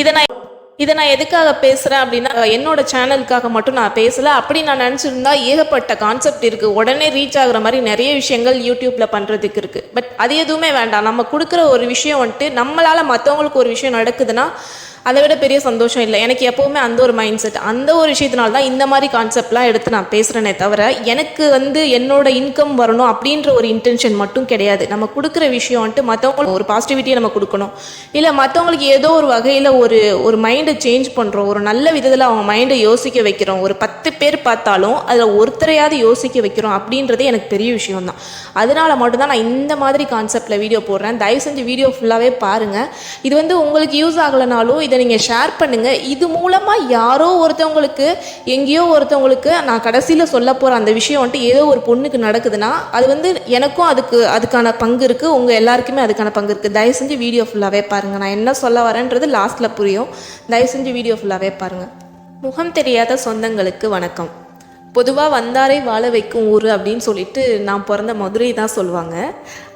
இதை நான் இதை நான் எதுக்காக பேசுகிறேன் அப்படின்னா என்னோட சேனலுக்காக மட்டும் நான் பேசலை. அப்படி நான் நினச்சிருந்தா ஏகப்பட்ட கான்செப்ட் இருக்குது உடனே ரீச் ஆகுற மாதிரி நிறைய விஷயங்கள் யூடியூப்பில் பண்ணுறதுக்கு இருக்குது பட் அது எதுவுமே வேண்டாம். நம்ம கொடுக்குற ஒரு விஷயம் வந்துட்டு நம்மளால் மற்றவங்களுக்கு ஒரு விஷயம் நடக்குதுன்னா அதை விட பெரிய சந்தோஷம் இல்லை. எனக்கு எப்போவுமே அந்த ஒரு மைண்ட் செட் அந்த ஒரு விஷயத்தினால தான் இந்த மாதிரி கான்செப்ட்லாம் எடுத்து நான் பேசுகிறேனே தவிர எனக்கு வந்து என்னோட இன்கம் வரணும் அப்படின்ற ஒரு இன்டென்ஷன் மட்டும் கிடையாது. நம்ம கொடுக்குற விஷயம் வந்துட்டு மற்றவங்களுக்கு ஒரு பாசிட்டிவிட்டியை நம்ம கொடுக்கணும். இல்லை மற்றவங்களுக்கு ஏதோ ஒரு வகையில் ஒரு ஒரு மைண்டை சேஞ்ச் பண்ணுறோம் ஒரு நல்ல விதத்தில் அவங்க மைண்டை யோசிக்க வைக்கிறோம். ஒரு பத்து பேர் பார்த்தாலும் அதில் ஒருத்தரையாவது யோசிக்க வைக்கிறோம் அப்படின்றதே எனக்கு பெரிய விஷயம் தான். அதனால மட்டும்தான் நான் இந்த மாதிரி கான்செப்டில் வீடியோ போடுறேன். தயவு செஞ்சு வீடியோ ஃபுல்லாகவே பாருங்கள் இது வந்து உங்களுக்கு யூஸ் ஆகலைனாலும் இதை நீங்கள் ஷேர் பண்ணுங்கள் இது மூலமாக யாரோ ஒருத்தவங்களுக்கு எங்கேயோ ஒருத்தவங்களுக்கு நான் கடைசியில் சொல்ல போகிற அந்த விஷயம் வந்துட்டு ஏதோ ஒரு பொண்ணுக்கு நடக்குதுன்னா அது வந்து எனக்கும் அதுக்கு அதுக்கான பங்கு இருக்குது உங்கள் எல்லாருக்குமே அதுக்கான பங்கு இருக்குது தயவு செஞ்சு வீடியோ ஃபுல்லாகவே பாருங்கள் நான் என்ன சொல்ல வரேன்றது லாஸ்ட்டில் புரியும். தயவு செஞ்சு வீடியோ ஃபுல்லாகவே பாருங்கள் முகம் தெரியாத சொந்தங்களுக்கு வணக்கம். பொதுவாக வந்தாரை வாழ வைக்கும் ஊர் அப்படின்னு சொல்லிட்டு நான் பிறந்த மதுரை தான் சொல்லுவாங்க.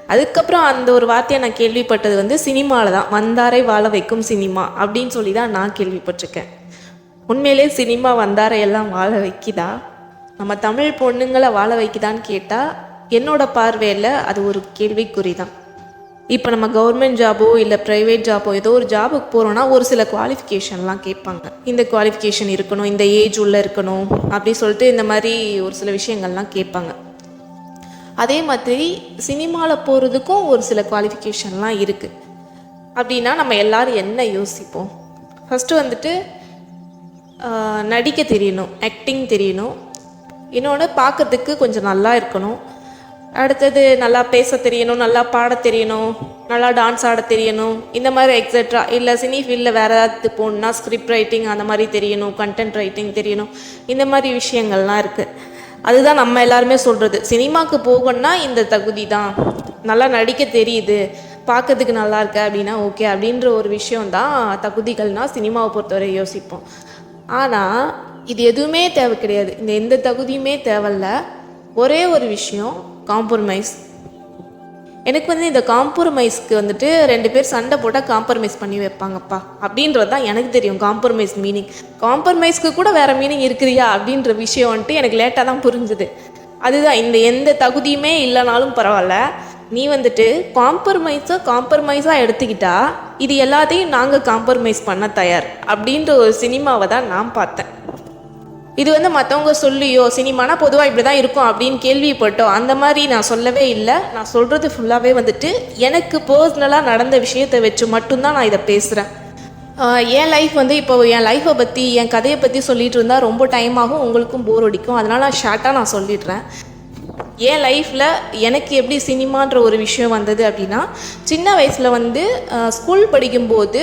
அதுக்கப்புறம் அந்த ஒரு வார்த்தையை நான் கேள்விப்பட்டது வந்து சினிமாவில் தான் வந்தாரை வாழ வைக்கும் சினிமா அப்படின்னு சொல்லி தான் நான் கேள்விப்பட்டிருக்கேன். உண்மையிலே சினிமா வந்தாரையெல்லாம் வாழ வைக்குதா? நம்ம தமிழ் பொண்ணுங்களை வாழ வைக்குதான்னு கேட்டால் என்னோட பார்வையில் அது ஒரு கேள்விக்குறி தான் இப்போ நம்ம கவர்மெண்ட் ஜாபோ இல்லை ப்ரைவேட் ஜாபோ ஏதோ ஒரு ஜாபுக்கு போகிறோன்னா ஒரு சில குவாலிஃபிகேஷன்லாம் கேட்பாங்க. இந்த குவாலிஃபிகேஷன் இருக்கணும் இந்த ஏஜ் உள்ளே இருக்கணும் அப்படி சொல்லிட்டு இந்த மாதிரி ஒரு சில விஷயங்கள்லாம் கேட்பாங்க. அதே மாதிரி சினிமாவில் போகிறதுக்கும் ஒரு சில குவாலிஃபிகேஷன்லாம் இருக்குது அப்படின்னா நம்ம எல்லாரும் என்ன யோசிப்போம்? ஃபஸ்ட்டு வந்துட்டு நடிக்க தெரியணும் ஆக்டிங் தெரியணும். இன்னொன்று பார்க்கறதுக்கு கொஞ்சம் நல்லா இருக்கணும். அடுத்தது நல்லா பேச தெரியணும் நல்லா பாட தெரியணும் நல்லா டான்ஸ் ஆட தெரியணும் இந்த மாதிரி எக்ஸெட்ரா இல்லை சினி ஃபீல்டில் வேறு ஏதாவது போகணுன்னா ஸ்கிரிப்ட் ரைட்டிங் அந்த மாதிரி தெரியணும் கண்டென்ட் ரைட்டிங் தெரியணும். இந்த மாதிரி விஷயங்கள்லாம் இருக்குது அதுதான் நம்ம எல்லாருமே சொல்கிறது சினிமாவுக்கு போகணும்னா இந்த தகுதி தான் நல்லா நடிக்க தெரியுது. பார்க்கறதுக்கு நல்லா இருக்க அப்படின்னா ஓகே அப்படின்ற ஒரு விஷயம் தான் தகுதிகள்னால் சினிமாவை பொறுத்தவரை யோசிப்போம். ஆனால் இது எதுவுமே தேவை கிடையாது. இந்த எந்த தகுதியுமே தேவையில்ல. ஒரே ஒரு விஷயம் காம்ப்ரமைஸ் எனக்கு வந்து இந்த காம்ப்ரமைஸ்க்கு வந்துட்டு ரெண்டு பேர் சண்டை போட்டால் காம்ப்ரமைஸ் பண்ணி வைப்பாங்கப்பா. அப்படின்றது தான் எனக்கு தெரியும் காம்ப்ரமைஸ் மீனிங் காம்ப்ரமைஸ்க்கு கூட வேறு மீனிங் இருக்கிறியா அப்படின்ற விஷயம் வந்துட்டு எனக்கு லேட்டாக தான் புரிஞ்சுது. அதுதான் இந்த எந்த தகுதியுமே இல்லைனாலும் பரவாயில்ல. நீ வந்துட்டு காம்ப்ரமைஸை காம்ப்ரமைஸாக எடுத்துக்கிட்டா இது எல்லாத்தையும் நாங்கள் காம்ப்ரமைஸ் பண்ண தயார் அப்படின்ற ஒரு சினிமாவை தான் நான் பார்த்தேன். இது வந்து மற்றவங்க சொல்லியோ சினிமானா பொதுவாக இப்படி தான் இருக்கும் அப்படின்னு கேள்விப்பட்டோம். அந்த மாதிரி நான் சொல்லவே இல்லை. நான் சொல்கிறது ஃபுல்லாகவே வந்துட்டு எனக்கு பர்சனலாக நடந்த விஷயத்தை வச்சு மட்டும்தான் நான் இதை பேசுகிறேன் என் லைஃப் வந்து இப்போ என் லைஃப்பை பற்றி என் கதையை பற்றி சொல்லிட்டு இருந்தால் ரொம்ப டைம் ஆகும் உங்களுக்கும் போர் அடிக்கும். அதனால் நான் ஷார்ட்டாக நான் சொல்லிடுறேன். என் லைஃப்பில் எனக்கு எப்படி சினிமான்ற ஒரு விஷயம் வந்தது அப்படின்னா சின்ன வயசில் வந்து ஸ்கூல் படிக்கும்போது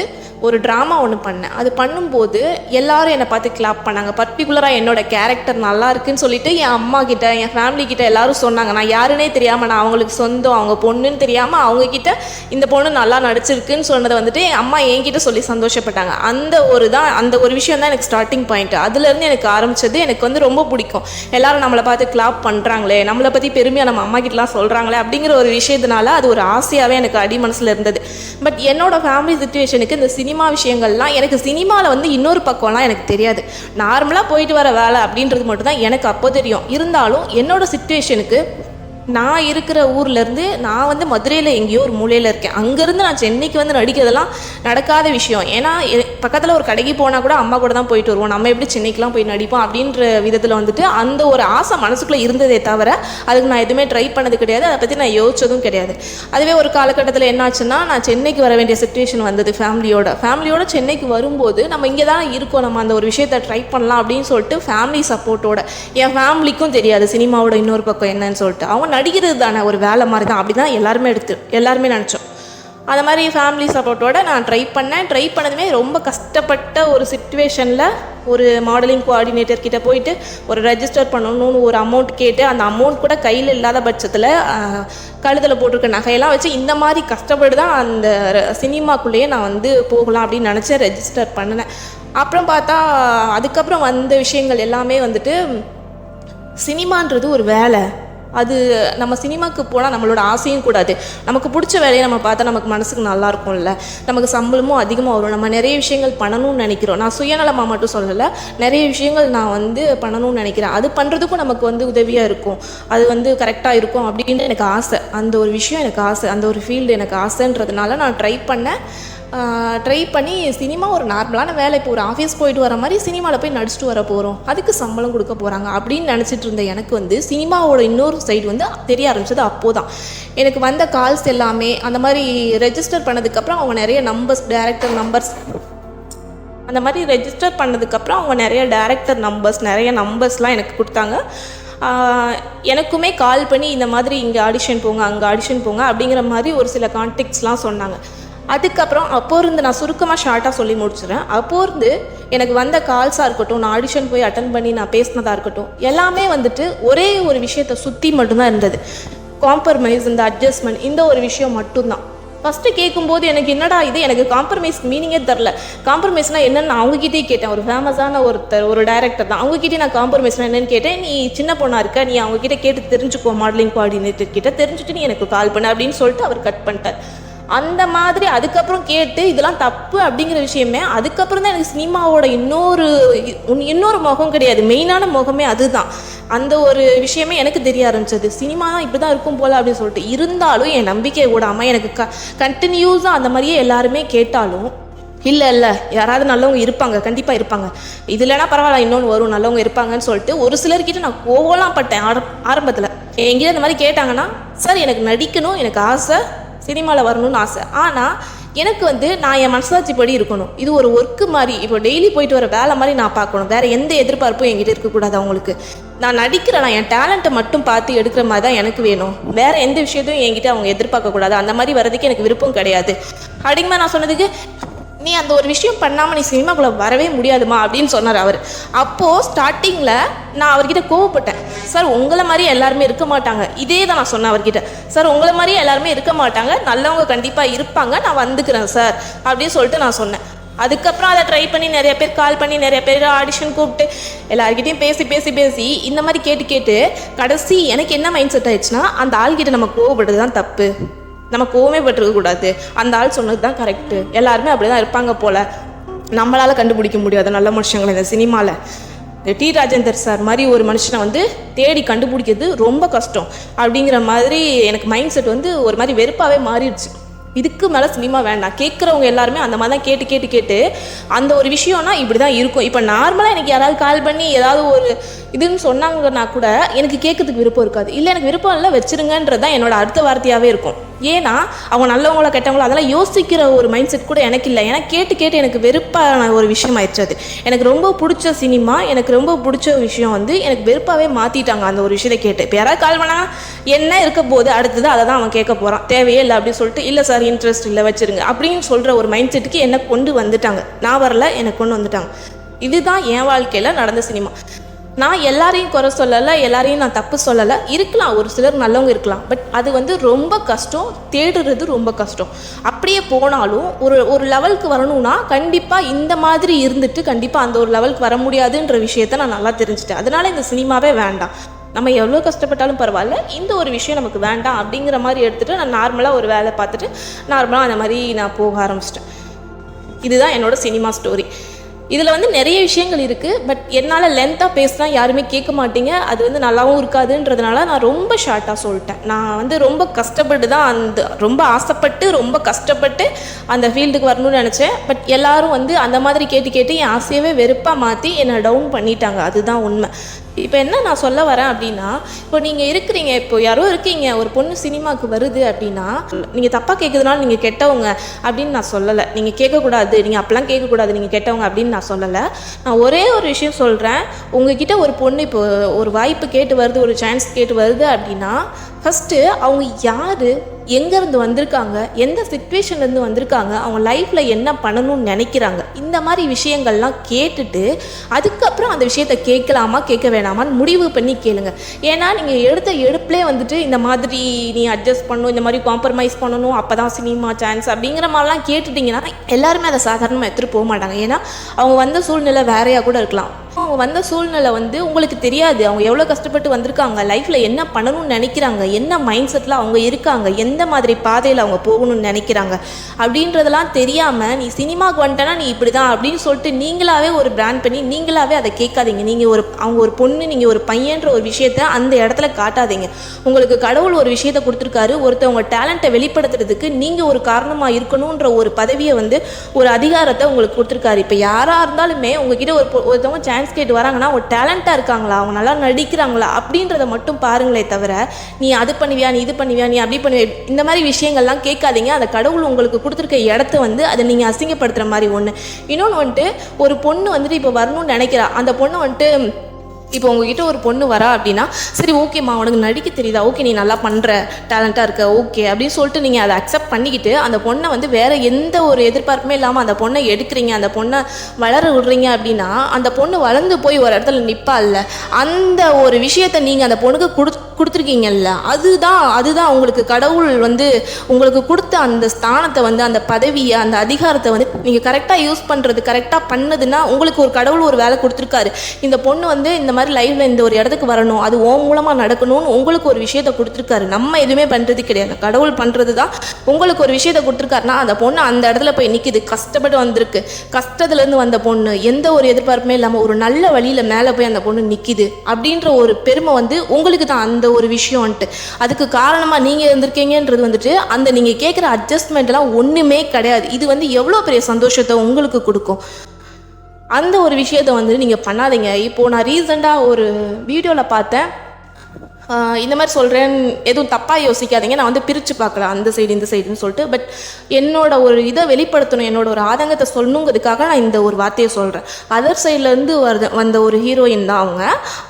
ஒரு ட்ராமா ஒன்று பண்ணேன். அது பண்ணும்போது எல்லாரும் என்னை பார்த்து கிளாப் பண்ணாங்க. பர்டிகுலராக என்னோட கேரக்டர் நல்லா இருக்குன்னு சொல்லிட்டு என் அம்மா கிட்ட என் ஃபேமிலி கிட்ட எல்லாரும் சொன்னாங்க. நான் யாருன்னே தெரியாமல் நான் அவங்களுக்கு சொந்தம் அவங்க பொண்ணுன்னு தெரியாமல் அவங்க கிட்ட இந்த பொண்ணு நல்லா நடிச்சிருக்குன்னு சொன்னதை வந்துட்டு என் அம்மா என்கிட்ட சொல்லி சந்தோஷப்பட்டாங்க. அந்த ஒரு தான் அந்த ஒரு விஷயம் தான் எனக்கு ஸ்டார்டிங் பாயிண்ட் அதுலேருந்து எனக்கு ஆரம்பிச்சது எனக்கு வந்து ரொம்ப பிடிக்கும். எல்லாரும் நம்மளை பார்த்து கிளாப் பண்ணுறாங்களே நம்மளை பற்றி பெருமையாக நம்ம அம்மா கிட்டலாம் சொல்கிறாங்களே அப்படிங்கிற ஒரு விஷயத்தினால அது ஒரு ஆசையாகவே எனக்கு அடி மனசில் இருந்தது. பட் என்னோட ஃபேமிலி சுச்சுவேஷனுக்கு இந்த சினிமா விஷயங்கள்லாம் எனக்கு சினிமாவில் வந்து இன்னொரு பக்கம்லாம் எனக்கு தெரியாது. நார்மலாக போயிட்டு வர வேலை அப்படின்றது மட்டும் தான் எனக்கு அப்போ தெரியும். இருந்தாலும் என்னோட சுச்சுவேஷனுக்கு நான் இருக்கிற ஊர்லேருந்து நான் வந்து மதுரையில் எங்கேயோ ஒரு மூலையில் இருக்கேன். அங்கேருந்து நான் சென்னைக்கு வந்து நடிக்கிறதெல்லாம் நடக்காத விஷயம். ஏன்னா பக்கத்தில் ஒரு கடைக்கு போனால் கூட அம்மா கூட தான் போயிட்டு வருவோம். நம்ம எப்படி சென்னைக்கெலாம் போய் நடிப்போம் அப்படின்ற விதத்தில் வந்துட்டு அந்த ஒரு ஆசை மனசுக்குள்ளே இருந்ததே தவிர அதுக்கு நான் எதுவுமே ட்ரை பண்ணது கிடையாது. அதை பற்றி நான் யோசிச்சதும் கிடையாது. அதுவே ஒரு காலகட்டத்தில் என்னாச்சுன்னா நான் சென்னைக்கு வர வேண்டிய சுச்சுவேஷன் வந்தது ஃபேமிலியோட ஃபேமிலியோட சென்னைக்கு வரும்போது நம்ம இங்கே தான் இருக்கோம். நம்ம அந்த ஒரு விஷயத்தை ட்ரை பண்ணலாம் அப்படின்னு சொல்லிட்டு ஃபேமிலி சப்போர்ட்டோட என் ஃபேமிலிக்கும் தெரியாது சினிமாவோட இன்னொரு பக்கம் என்னன்னு சொல்லிட்டு. அவங்க நடிக்கிறது தானே ஒரு வேலை மாதிரி தான் அப்படி தான் எல்லாருமே எடுத்து எல்லாருமே நினச்சோம். அந்த மாதிரி ஃபேமிலி சப்போர்ட்டோட நான் ட்ரை பண்ணேன். ட்ரை பண்ணதுமே ரொம்ப கஷ்டப்பட்ட ஒரு சுச்சுவேஷனில் ஒரு மாடலிங் கோஆர்டினேட்டர் கிட்ட போயிட்டு ஒரு ரெஜிஸ்டர் பண்ணணும்னு ஒரு அமௌண்ட் கேட்டு அந்த அமௌண்ட் கூட கையில் இல்லாத பட்சத்தில் கழுத்தில் போட்டிருக்க நகையெல்லாம் வச்சு இந்த மாதிரி கஷ்டப்பட்டு தான் அந்த சினிமாக்குள்ளேயே நான் வந்து போகலாம் அப்படின்னு நினச்சேன் ரெஜிஸ்டர் பண்ணினேன். அப்புறம் பார்த்தா அதுக்கப்புறம் வந்த விஷயங்கள் எல்லாமே வந்துட்டு சினிமான்றது ஒரு வேலை. அது நம்ம சினிமாக்கு போனால் நம்மளோட ஆசையும் கூடாது. நமக்கு பிடிச்ச வேலையை நம்ம பார்த்தா நமக்கு மனசுக்கு நல்லா இருக்கும்ல. நமக்கு சம்பளமும் அதிகமாக வரும். நம்ம நிறைய விஷயங்கள் பண்ணணும்னு நினைக்கிறோம். நான் சுயநலமாக மட்டும் சொல்லலை. நிறைய விஷயங்கள் நான் வந்து பண்ணணும்னு நினைக்கிறேன். அது பண்ணுறதுக்கும் நமக்கு வந்து உதவியாக இருக்கும். அது வந்து கரெக்டாக இருக்கும் அப்படின்னு எனக்கு ஆசை. அந்த ஒரு விஷயம் எனக்கு ஆசை. அந்த ஒரு ஃபீல்டு எனக்கு ஆசைன்றதுனால நான் ட்ரை பண்ணேன். ட்ரை பண்ணி சினிமா ஒரு நார்மலான வேலை. இப்போ ஒரு ஆஃபீஸ் போயிட்டு வர மாதிரி சினிமாவில் போய் நடிச்சிட்டு வர போகிறோம் அதுக்கு சம்பளம் கொடுக்க போகிறாங்க அப்படின்னு நினச்சிட்டு இருந்த எனக்கு வந்து சினிமாவோட இன்னொரு சைடு வந்து தெரிய ஆரம்பிச்சது அப்போ தான் எனக்கு வந்த கால்ஸ் எல்லாமே அந்த மாதிரி ரெஜிஸ்டர் பண்ணதுக்கப்புறம் அவங்க நிறைய நம்பர்ஸ் டேரக்டர் நம்பர்ஸ் அந்த மாதிரி ரெஜிஸ்டர் பண்ணதுக்கப்புறம் அவங்க நிறைய டேரக்டர் நம்பர்ஸ் நிறைய நம்பர்ஸ்லாம் எனக்கு கொடுத்தாங்க. எனக்குமே கால் பண்ணி இந்த மாதிரி இங்கே ஆடிஷன் போங்க அங்கே ஆடிஷன் போங்க அப்படிங்கிற மாதிரி ஒரு சில கான்டெக்ட்ஸ்லாம் சொன்னாங்க. அதுக்கப்புறம் அப்போ இருந்து நான் சுருக்கமாக ஷார்ட்டாக சொல்லி முடிச்சிடுறேன். அப்போ இருந்து எனக்கு வந்த கால்ஸாக இருக்கட்டும் நான் ஆடிஷன் போய் அட்டன் பண்ணி நான் பேசினதாக இருக்கட்டும் எல்லாமே வந்துட்டு ஒரே ஒரு விஷயத்தை சுற்றி மட்டும்தான் இருந்தது. காம்ப்ரமைஸ் இந்த அட்ஜஸ்ட்மெண்ட் இந்த ஒரு விஷயம் மட்டும்தான். ஃபஸ்ட்டு கேட்கும்போது எனக்கு என்னடா இது? எனக்கு காம்ப்ரமைஸ் மீனிங்கே தெரில. காம்ப்ரமைஸ்னால் என்னென்னு நான் அவங்ககிட்டயே கேட்டேன். ஒரு ஃபேமஸான ஒருத்தர் ஒரு டைரக்டர் தான். அவங்ககிட்டயே நான் காம்ப்ரமைஸ்னால் என்னன்னு கேட்டேன். நீ சின்ன பொண்ணாக இருக்க நீ அவங்ககிட்ட கேட்டு தெரிஞ்சுக்கோ மாடலிங் கோஆர்டினேட்டர் கிட்ட தெரிஞ்சுட்டு நீ எனக்கு கால் பண்ண அப்படின்னு சொல்லிட்டு அவர் கட் பண்ணிட்டார். அந்த மாதிரி அதுக்கப்புறம் கேட்டு இதெல்லாம் தப்பு அப்படிங்கிற விஷயமே அதுக்கப்புறம் தான் எனக்கு சினிமாவோட இன்னொரு இன்னொரு முகம் கிடையாது. மெயினான முகமே அதுதான். அந்த ஒரு விஷயமே எனக்கு தெரிய ஆரம்பிச்சது. சினிமா தான் இப்படி தான் இருக்கும் போல அப்படின்னு சொல்லிட்டு இருந்தாலும் என் நம்பிக்கை விடாமல் எனக்கு க கண்டினியூஸாக அந்த மாதிரியே எல்லாருமே கேட்டாலும் இல்லை இல்லை யாராவது நல்லவங்க இருப்பாங்க கண்டிப்பாக இருப்பாங்க. இது இல்லைனா பரவாயில்ல இன்னொன்று வரும் நல்லவங்க இருப்பாங்கன்னு சொல்லிட்டு ஒரு சிலர்கிட்ட நான் கோவலாம் பட்டேன். ஆரம்பத்தில். எங்கேயும் இந்த மாதிரி கேட்டாங்கன்னா சார் எனக்கு நடிக்கணும் எனக்கு ஆசை சினிமாவில் வரணும்னு ஆசை. ஆனால் எனக்கு வந்து நான் என் மனசாட்சி படி இருக்கணும். இது ஒரு ஒர்க்கு மாதிரி இப்போ டெய்லி போயிட்டு வர வேலை மாதிரி நான் பார்க்கணும். வேறு எந்த எதிர்பார்ப்பும் என்கிட்ட இருக்கக்கூடாது அவங்களுக்கு. நான் நடிக்கிற நான் என் டேலண்ட்டை மட்டும் பார்த்து எடுக்கிற மாதிரி தான் எனக்கு வேணும். வேறு எந்த விஷயத்தையும் என்கிட்ட அவங்க எதிர்பார்க்கக்கூடாது அந்த மாதிரி வர்றதுக்கு எனக்கு விருப்பம் கிடையாது. அப்படிங்கமா நான் சொன்னதுக்கு நீ அந்த ஒரு விஷயம் பண்ணாமல் நீ சினிமாக்குள்ளே வரவே முடியாதுமா அப்படின்னு சொன்னார் அவர். அப்போது ஸ்டார்டிங்கில் நான் அவர்கிட்ட கோவப்பட்டேன். சார் உங்களை மாதிரி எல்லாருமே இருக்க மாட்டாங்க. இதே தான் நான் சொன்னேன் அவர்கிட்ட. சார் உங்களை மாதிரி எல்லாருமே இருக்க மாட்டாங்க. நல்லவங்க கண்டிப்பாக இருப்பாங்க. நான் வந்துக்கிறேன் சார். அப்படின்னு சொல்லிட்டு நான் சொன்னேன். அதுக்கப்புறம் அதை ட்ரை பண்ணி நிறைய பேர் கால் பண்ணி நிறைய பேர் ஆடிஷன் கூப்பிட்டு எல்லாருக்கிட்டையும் பேசி பேசி பேசி இந்த மாதிரி கேட்டு கேட்டு கடைசி எனக்கு என்ன மைண்ட் செட் ஆயிடுச்சுன்னா அந்த ஆள்கிட்ட நம்ம கோவப்படுறது தான் தப்பு. நம்ம கோவமே கூடாது. அந்த ஆள் சொன்னது தான் கரெக்டு எல்லாருமே அப்படி தான் இருப்பாங்க போல. நம்மளால கண்டுபிடிக்க முடியாது நல்ல மனுஷங்களை இந்த சினிமாவில் டி. ராஜேந்தர் சார் மாதிரி ஒரு மனுஷனை வந்து தேடி கண்டுபிடிக்கிறது ரொம்ப கஷ்டம். அப்படிங்கிற மாதிரி எனக்கு மைண்ட் செட் வந்து ஒரு மாதிரி வெறுப்பாகவே மாறிடுச்சு. இதுக்கு மேலே சினிமா வேண்டாம். கேட்குறவங்க எல்லாருமே அந்த மாதிரி தான் கேட்டு கேட்டு கேட்டு அந்த ஒரு விஷயம்னா இப்படி தான் இருக்கும். இப்போ நார்மலாக எனக்கு யாராவது கால் பண்ணி ஏதாவது ஒரு இதுன்னு சொன்னாங்கன்னா கூட எனக்கு கேட்கறதுக்கு விருப்பம் இருக்காது. இல்லை எனக்கு விருப்பம் இல்லை வச்சிருங்கன்றது தான் என்னோட அடுத்த வார்த்தையாகவே இருக்கும். ஏன்னா அவங்க நல்லவங்களா கெட்டவங்களா அதெல்லாம் யோசிக்கிற ஒரு மைண்ட் செட் கூட எனக்கு இல்லை. ஏன்னா கேட்டு கேட்டு எனக்கு வெறுப்பான ஒரு விஷயம் ஆயிடுச்சு அது. எனக்கு ரொம்ப பிடிச்ச சினிமா எனக்கு ரொம்ப பிடிச்ச விஷயம் வந்து எனக்கு வெறுப்பாகவே மாற்றிட்டாங்க அந்த ஒரு விஷயத்தை கேட்டு. இப்போ யாராவது கால் பண்ணா என்ன இருக்க போது அடுத்தது அதை தான் அவன் கேட்க போகிறான் தேவையே இல்லை அப்படின்னு சொல்லிட்டு இல்லை சார் இன்ட்ரெஸ்ட் இல்லை வச்சுருங்க. அப்படின்னு சொல்கிற ஒரு மைண்ட் செட்டுக்கு என்னை கொண்டு வந்துட்டாங்க. நான் வரல என்னை கொண்டு வந்துட்டாங்க. இதுதான் என் வாழ்க்கையில் நடந்த சினிமா. நான் எல்லாரையும் குறை சொல்லலை எல்லாரையும் நான் தப்பு சொல்லலை. இருக்கலாம் ஒரு சிலர் நல்லவங்க இருக்கலாம். பட் அது வந்து ரொம்ப கஷ்டம் தேடுறது ரொம்ப கஷ்டம். அப்படியே போனாலும் ஒரு ஒரு லெவலுக்கு வரணும்னா கண்டிப்பாக இந்த மாதிரி இருந்துட்டு கண்டிப்பாக அந்த ஒரு லெவலுக்கு வர முடியாதுன்ற விஷயத்த நான் நல்லா தெரிஞ்சுட்டேன். அதனால இந்த சினிமாவே வேண்டாம். நம்ம எவ்வளோ கஷ்டப்பட்டாலும் பரவாயில்ல. இந்த ஒரு விஷயம் நமக்கு வேண்டாம் அப்படிங்கிற மாதிரி எடுத்துகிட்டு நான் நார்மலாக ஒரு வேலை பார்த்துட்டு நார்மலாக அந்த மாதிரி நான் போக ஆரம்பிச்சிட்டேன். இதுதான் என்னோட சினிமா ஸ்டோரி இதில் வந்து நிறைய விஷயங்கள் இருக்குது பட் என்னால் லென்த்தாக பேசினா யாருமே கேட்க மாட்டீங்க. அது வந்து நல்லாவும் இருக்காதுன்றதுனால நான் ரொம்ப ஷார்ட்டாக சொல்லிட்டேன். நான் வந்து ரொம்ப கஷ்டப்பட்டு தான் அந்த ரொம்ப ஆசைப்பட்டு ரொம்ப கஷ்டப்பட்டு அந்த ஃபீல்டுக்கு வரணும்னு நினச்சேன். பட் எல்லாரும் வந்து அந்த மாதிரி கேட்டு கேட்டு என் ஆசையவே வெறுப்பாக மாற்றி என்னை டவுன் பண்ணிட்டாங்க. அதுதான் உண்மை. இப்போ என்ன நான் சொல்ல வரேன் அப்படின்னா இப்போ நீங்கள் இருக்கிறீங்க இப்போ யாரோ இருக்கீங்க ஒரு பொண்ணு சினிமாவுக்கு வருது அப்படின்னா நீங்கள் தப்பாக கேட்குறதுனால நீங்கள் கெட்டவங்க அப்படின்னு நான் சொல்லலை. நீங்கள் கேட்கக்கூடாது நீங்கள் அப்பெல்லாம் கேட்கக்கூடாது நீங்கள் கெட்டவங்க அப்படின்னு நான் சொல்லலை. நான் ஒரே ஒரு விஷயம் சொல்கிறேன் உங்ககிட்ட ஒரு பொண்ணு இப்போ ஒரு வாய்ப்பு கேட்டு வருது ஒரு சான்ஸ் கேட்டு வருது அப்படின்னா ஃபஸ்ட்டு அவங்க யார்? எங்கேருந்து வந்திருக்காங்க எந்த சுச்சுவேஷன்லேருந்து வந்திருக்காங்க அவங்க லைஃப்பில் என்ன பண்ணணும்னு நினைக்கிறாங்க. இந்த மாதிரி விஷயங்கள்லாம் கேட்டுட்டு அதுக்கப்புறம் அந்த விஷயத்த கேட்கலாமா கேட்க வேணாமான்னு முடிவு பண்ணி கேளுங்க. ஏன்னா நீங்கள் எடுத்த எடுப்பிலே வந்துட்டு இந்த மாதிரி நீ அட்ஜஸ்ட் பண்ணணும் இந்த மாதிரி காம்ப்ரமைஸ் பண்ணணும் அப்போ தான் சினிமா சான்ஸ் அப்படிங்கிற மாதிரிலாம் கேட்டுட்டிங்கன்னா எல்லாருமே அதை சாதாரணமாக எடுத்துகிட்டு போக மாட்டாங்க. ஏன்னா அவங்க வந்த சூழ்நிலை வேறையாக கூட இருக்கலாம். அவங்க வந்த சூழ்நிலை வந்து உங்களுக்கு தெரியாது. அவங்க எவ்வளோ கஷ்டப்பட்டு வந்திருக்காங்க லைஃப்பில் என்ன பண்ணணும்னு நினைக்கிறாங்க என்ன மைண்ட் செட்டில் அவங்க இருக்காங்க எந்த மாதிரி பாதையில் அவங்க போகணும்னு நினைக்கிறாங்க அப்படின்றதெல்லாம் தெரியாமல் நீ சினிமாவுக்கு வந்துட்டேன்னா நீ இப்படி தான் அப்படின்னு சொல்லிட்டு நீங்களாவே ஒரு பிராண்ட் பண்ணி நீங்களாவே அதை கேட்காதீங்க. நீங்கள் ஒரு அவங்க ஒரு பொண்ணு நீங்கள் ஒரு பையன்ற ஒரு விஷயத்த அந்த இடத்துல காட்டாதீங்க. உங்களுக்கு கடவுள் ஒரு விஷயத்தை கொடுத்துருக்காரு. ஒருத்தவங்க டேலண்ட்டை வெளிப்படுத்துறதுக்கு நீங்கள் ஒரு காரணமாக இருக்கணுன்ற ஒரு பதவியை வந்து ஒரு அதிகாரத்தை உங்களுக்கு கொடுத்துருக்காரு. இப்போ யாராக இருந்தாலுமே உங்ககிட்ட ஒரு ஒருத்தவங்க சான்ஸ் சர்டிஃபிகேட் வராங்கன்னா அவங்க டேலண்ட்டாக இருக்காங்களா? அவங்க நல்லா நடிக்கிறாங்களா? அப்படின்றத மட்டும் பாருங்களே தவிர நீ அது பண்ணுவியா நீ இது பண்ணுவியா நீ அப்படி பண்ணுவியா இந்த மாதிரி விஷயங்கள்லாம் கேட்காதீங்க. அந்த கடவுள் உங்களுக்கு கொடுத்துருக்க இடத்த வந்து அதை நீங்கள் அசிங்கப்படுத்துகிற மாதிரி ஒன்று இன்னொன்று வந்துட்டு ஒரு பொண்ணு வந்துட்டு இப்போ வரணும்னு நினைக்கிறா. அந்த பொண்ணு வந்துட்டு இப்போ உங்ககிட்ட ஒரு பொண்ணு வரா அப்படின்னா சரி ஓகேம்மா உனக்கு நடிக்க தெரியுதா? ஓகே நீ நல்லா பண்ணுற டேலண்ட்டாக இருக்க ஓகே அப்படின்னு சொல்லிட்டு நீங்கள் அதை அக்செப்ட் பண்ணிக்கிட்டு அந்த பொண்ணை வந்து வேறு எந்த ஒரு எதிர்பார்ப்புமே இல்லாமல் அந்த பொண்ணை எடுக்கிறீங்க அந்த பொண்ணை வளர விடுறீங்க அப்படின்னா அந்த பொண்ணு வளர்ந்து போய் ஒரு இடத்துல நிற்பா இல்லை அந்த ஒரு விஷயத்தை நீங்கள் அந்த பொண்ணுக்கு கொடுத்து கொடுத்துருக்கீங்கல்ல? அதுதான் அதுதான் உங்களுக்கு கடவுள் வந்து உங்களுக்கு கொடுத்த அந்த ஸ்தானத்தை வந்து அந்த பதவியை அந்த அதிகாரத்தை வந்து நீங்கள் கரெக்டாக யூஸ் பண்ணுறது கரெக்டாக பண்ணதுன்னா உங்களுக்கு ஒரு கடவுள் ஒரு வேலை கொடுத்துருக்காரு. இந்த பொண்ணு வந்து இந்த மாதிரி லைஃப்பில் இந்த ஒரு இடத்துக்கு வரணும் அது ஓ மூலமாக நடக்கணும்னு உங்களுக்கு ஒரு விஷயத்தை கொடுத்துருக்காரு. நம்ம எதுவுமே பண்ணுறது கிடையாது. கடவுள் பண்ணுறது தான் உங்களுக்கு ஒரு விஷயத்தை கொடுத்துருக்காருன்னா அந்த பொண்ணு அந்த இடத்துல போய் நிற்கிது கஷ்டப்பட்டு வந்திருக்கு. கஷ்டத்துலேருந்து வந்த பொண்ணு எந்த ஒரு எதிர்பார்ப்புமே இல்லாமல் ஒரு நல்ல வழியில் மேலே போய் அந்த பொண்ணு நிற்கிது அப்படின்ற ஒரு பெருமை வந்து உங்களுக்கு தான் அந்த ஒரு விஷயம்ன்ட்டு அதுக்கு காரணமாக நீங்கள் இருந்திருக்கீங்கன்றது வந்துட்டு அந்த நீங்கள் கேட்குற அட்ஜஸ்ட்மெண்ட்லாம் ஒன்றுமே கிடையாது. இது வந்து எவ்வளோ பெரிய சந்தோஷத்தை உங்களுக்கு கொடுக்கும்? அந்த ஒரு விஷயத்தை வந்து நீங்கள் பண்ணாதீங்க. இப்போது நான் ரீசெண்டாக ஒரு வீடியோவில் பார்த்தேன். இந்த மாதிரி சொல்கிறேன் எதுவும் தப்பாக யோசிக்காதீங்க. நான் வந்து பிரித்து பார்க்கல அந்த சைடு இந்த சைடுன்னு சொல்லிட்டு. பட் என்னோட ஒரு இதை வெளிப்படுத்தணும். என்னோட ஒரு ஆதங்கத்தை சொல்லணுங்கிறதுக்காக நான் இந்த ஒரு வார்த்தையை சொல்கிறேன் அதர் சைட்லேருந்து வருது வந்த ஒரு ஹீரோயின் தான் அவங்க.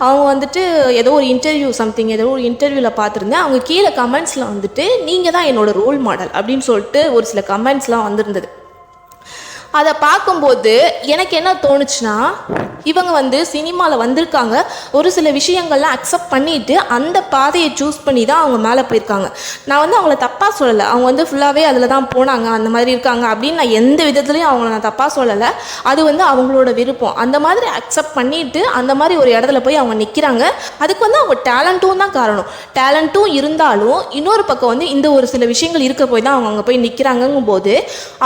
அவங்க வந்துட்டு ஏதோ ஒரு இன்டர்வியூ சம்திங் ஏதோ ஒரு இன்டர்வியூவில் பார்த்துருந்தேன். அவங்க கீழே கமெண்ட்ஸில் வந்துட்டு நீங்கள் தான் என்னோட ரோல் மாடல் அப்படின்னு சொல்லிட்டு ஒரு சில கமெண்ட்ஸ்லாம் வந்திருந்தது. அதை பார்க்கும்போது எனக்கு என்ன தோணுச்சுன்னா இவங்க வந்து சினிமாவில் வந்திருக்காங்க. ஒரு சில விஷயங்கள்லாம் அக்செப்ட் பண்ணிட்டு அந்த பாதையை சூஸ் பண்ணி தான் அவங்க மேலே போயிருக்காங்க. நான் வந்து அவங்கள தப்பாக சொல்லலை. அவங்க வந்து ஃபுல்லாகவே அதில் தான் போனாங்க. அந்த மாதிரி இருக்காங்க அப்படின்னு நான் எந்த விதத்துலையும் அவங்கள நான் தப்பாக சொல்லலை. அது வந்து அவங்களோட விருப்பம். அந்த மாதிரி அக்செப்ட் பண்ணிட்டு அந்த மாதிரி ஒரு இடத்துல போய் அவங்க நிற்கிறாங்க அதுக்கு வந்து அவங்க டேலண்ட்டும் தான் காரணம். டேலண்ட்டும் இருந்தாலும் இன்னொரு பக்கம் வந்து இந்த ஒரு சில விஷயங்கள் இருக்க போய் தான் அவங்க அங்கே போய் நிற்கிறாங்கும் போது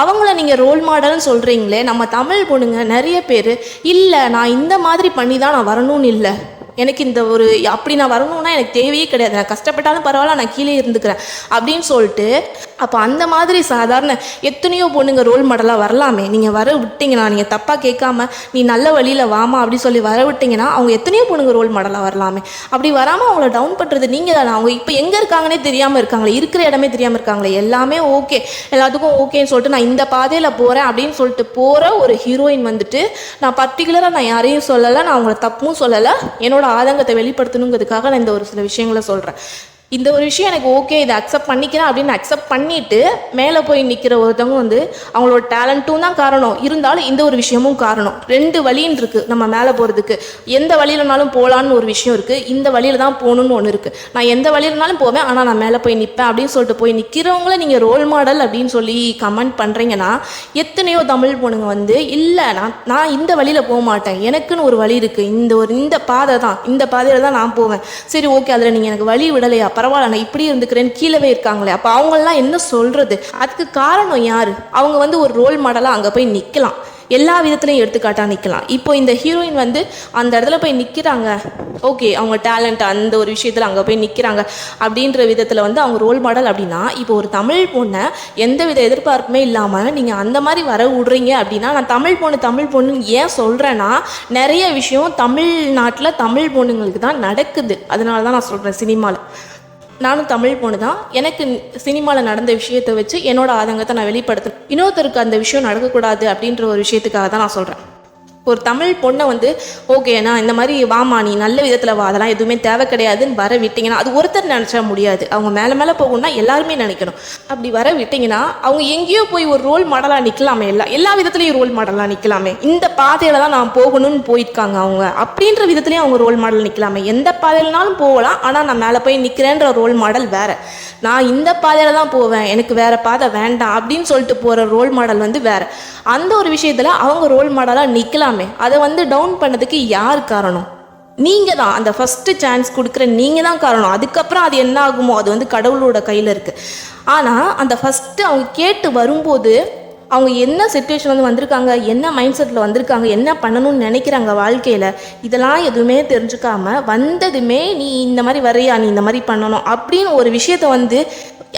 அவங்கள நீங்கள் ரோல் மாடல்னு சொல்கிறீங்களே நம்ம தமிழ் பொண்ணுங்க நிறைய பேர் இல்லை நான் இந்த மாதிரி பண்ணி தான் நான் வரணும்னு இல்லை. எனக்கு இந்த ஒரு அப்படி நான் வரணும்னா எனக்கு தேவையே கிடையாது. நான் கஷ்டப்பட்டாலும் பரவாயில்ல நான் கீழே இருந்துக்கிறேன். அப்படின்னு சொல்லிட்டு அப்போ அந்த மாதிரி சாதாரண எத்தனையோ பொண்ணுங்க ரோல் மாடலாக வரலாமே. நீங்கள் வர விட்டீங்கன்னா நீங்கள் தப்பாக கேட்காம நீ நல்ல வழியில் வாமா அப்படி சொல்லி வர விட்டீங்கன்னா அவங்க எத்தனையோ பொண்ணுங்க ரோல் மாடலாக வரலாமே. அப்படி வராமல் அவங்கள டவுன் பண்ணுறது நீங்கள் தானே. அவங்க இப்போ எங்கே இருக்காங்கன்னே தெரியாமல் இருக்காங்களே. இருக்கிற இடமே தெரியாமல் இருக்காங்களே. எல்லாமே ஓகே எல்லாத்துக்கும் ஓகேன்னு சொல்லிட்டு நான் இந்த பாதையில் போகிறேன் அப்படின்னு சொல்லிட்டு போகிற ஒரு ஹீரோயின் வந்துட்டு நான் பர்டிகுலராக நான் யாரையும் சொல்லலை நான் அவங்கள தப்பும் சொல்லலை. என்னோட ஆதங்கத்தை வெளிப்படுத்தணுங்கிறதுக்காக நான் இந்த ஒரு சில விஷயங்களை சொல்கிறேன் இந்த ஒரு விஷயம் எனக்கு ஓகே இதை அக்செப்ட் பண்ணிக்கிறேன் அப்படின்னு அக்செப்ட் பண்ணிட்டு மேலே போய் நிற்கிற ஒருத்தவங்க வந்து அவங்களோட டேலண்ட்டும் தான் காரணம். இருந்தாலும் இந்த ஒரு விஷயமும் காரணம். ரெண்டு வழின்னு இருக்குது நம்ம மேலே போகிறதுக்கு எந்த வழியிலனாலும் போகலான்னு ஒரு விஷயம் இருக்குது இந்த வழியில தான் போகணும்னு ஒன்று இருக்குது நான் எந்த வழியிலனாலும் போவேன் ஆனால் நான் மேலே போய் நிற்பேன் அப்படின்னு சொல்லிட்டு போய் நிற்கிறவங்கள நீங்கள் ரோல் மாடல் அப்படின்னு சொல்லி கமெண்ட் பண்ணுறீங்கன்னா எத்தனையோ தமிழ் பொண்ணுங்க வந்து இல்லை நான் நான் இந்த வழியில் போக மாட்டேன். எனக்குன்னு ஒரு வழி இருக்குது இந்த ஒரு இந்த பாதை தான். இந்த பாதையில் தான் நான் போவேன். சரி ஓகே அதில் நீங்கள் எனக்கு வழி விடலையா? பரவாயில்ல நான் இப்படி இருந்துக்கிறேன்னு கீழவே இருக்காங்களே அப்போ அவங்கெல்லாம் என்ன சொல்கிறது அதுக்கு காரணம் யார்? அவங்க வந்து ஒரு ரோல் மாடலாக அங்கே போய் நிற்கலாம் எல்லா விதத்துலையும் எடுத்துக்காட்டாக நிற்கலாம் இப்போ இந்த ஹீரோயின் வந்து அந்த இடத்துல போய் நிற்கிறாங்க ஓகே அவங்க டேலண்ட் அந்த ஒரு விஷயத்தில் அங்கே போய் நிற்கிறாங்க அப்படின்ற விதத்தில் வந்து அவங்க ரோல் மாடல் அப்படின்னா இப்போ ஒரு தமிழ் பொண்ணை எந்த வித எதிர்பார்ப்புமே இல்லாமல் நீங்கள் அந்த மாதிரி வர விடுறீங்க அப்படின்னா நான் தமிழ் பொண்ணு தமிழ் பொண்ணுன்னு ஏன் சொல்கிறேன்னா நிறைய விஷயம் தமிழ்நாட்டில் தமிழ் பொண்ணுங்களுக்கு தான் நடக்குது. அதனால தான் நான் சொல்கிறேன் சினிமாவில் நானும் தமிழ் பொண்ணு தான். எனக்கு சினிமாவில் நடந்த விஷயத்தை வச்சு என்னோட ஆதங்கத்தை நான் வெளிப்படுத்தணும். இன்னொருத்தருக்கு அந்த விஷயம் நடக்கக்கூடாது அப்படின்ற ஒரு விஷயத்துக்காக தான் நான் சொல்கிறேன் ஒரு தமிழ் பொண்ணை வந்து ஓகேண்ணா இந்த மாதிரி வாமா நீ நல்ல விதத்தில் வா அதெல்லாம் எதுவுமே தேவை கிடையாதுன்னு வர விட்டிங்கன்னா அது ஒருத்தர் நினச்சா முடியாது. அவங்க மேலே மேலே போகணும்னா எல்லாருமே நினைக்கணும். அப்படி வர விட்டிங்கன்னா அவங்க எங்கேயோ போய் ஒரு ரோல் மாடலாக நிற்கலாமே எல்லா எல்லா விதத்துலேயும் ரோல் மாடலாக நிற்கலாமே இந்த பாதையில் தான் நான் போகணும்னு போயிருக்காங்க அவங்க. அப்படின்ற விதத்துலேயும் அவங்க ரோல் மாடல் நிற்கலாமே எந்த பாதையிலனாலும் போகலாம் ஆனால் நான் மேலே போய் நிற்கிறேன்ற ரோல் மாடல் வேறு. நான் இந்த பாதையில் தான் போவேன் எனக்கு வேறு பாதை வேண்டாம் அப்படின்னு சொல்லிட்டு போகிற ரோல் மாடல் வந்து வேறு. அந்த ஒரு விஷயத்தில் அவங்க ரோல் மாடலாக நிற்கலாம் எல்லாமே. அதை வந்து டவுன் பண்ணதுக்கு யார் காரணம்? நீங்கள் தான். அந்த ஃபஸ்ட்டு சான்ஸ் கொடுக்குற நீங்கள் தான் காரணம். அதுக்கப்புறம் அது என்ன ஆகுமோ அது வந்து கடவுளோட கையில் இருக்குது ஆனால் அந்த ஃபஸ்ட்டு அவங்க கேட்டு வரும்போது அவங்க என்ன சுச்சுவேஷன் வந்து வந்திருக்காங்க என்ன மைண்ட் செட்டில் வந்திருக்காங்க என்ன பண்ணணும்னு நினைக்கிறாங்க வாழ்க்கையில் இதெல்லாம் எதுவுமே தெரிஞ்சுக்காமல் வந்ததுமே நீ இந்த மாதிரி வரையா நீ இந்த மாதிரி பண்ணணும் அப்படின்னு ஒரு விஷயத்த வந்து